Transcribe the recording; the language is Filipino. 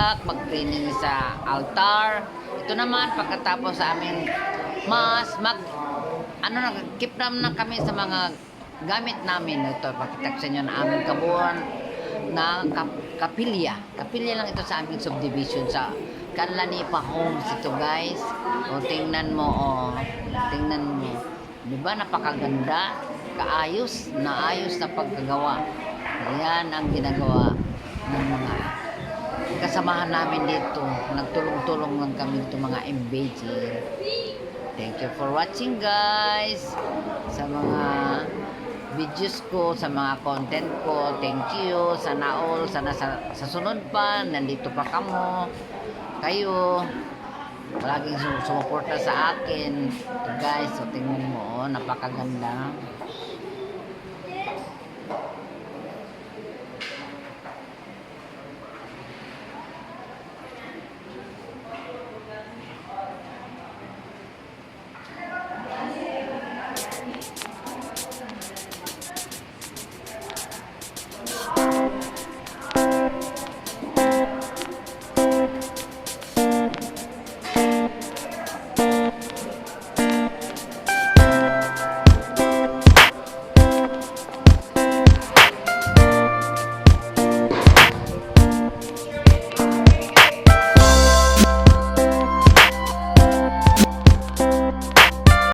bulaklak, mag-cleaning sa altar. Ito naman, pagkatapos sa aming mas, mag, ano na, keep naman na kami sa mga gamit namin. Ito, pakita ko sa inyo na aming kabuuan na kap kapilya. Kapilya lang ito sa aming subdivision sa Kanlanipa Homes ito guys. O tingnan mo, o tingnan mo. Di ba napakaganda? Kaayos, naayos na pagkagawa. Yan ang ginagawa ng mga kasamahan namin dito. Nagtulong-tulong lang kami dito mga MBG. Thank you for watching guys. Sa mga videos ko, sa mga content ko. Thank you. Sana all, sana sa, sa sunod pa, nandito pa kamo. Kayo, palaging sum- sumuporta sa akin. Guys, so tingnan mo, oh, napakaganda.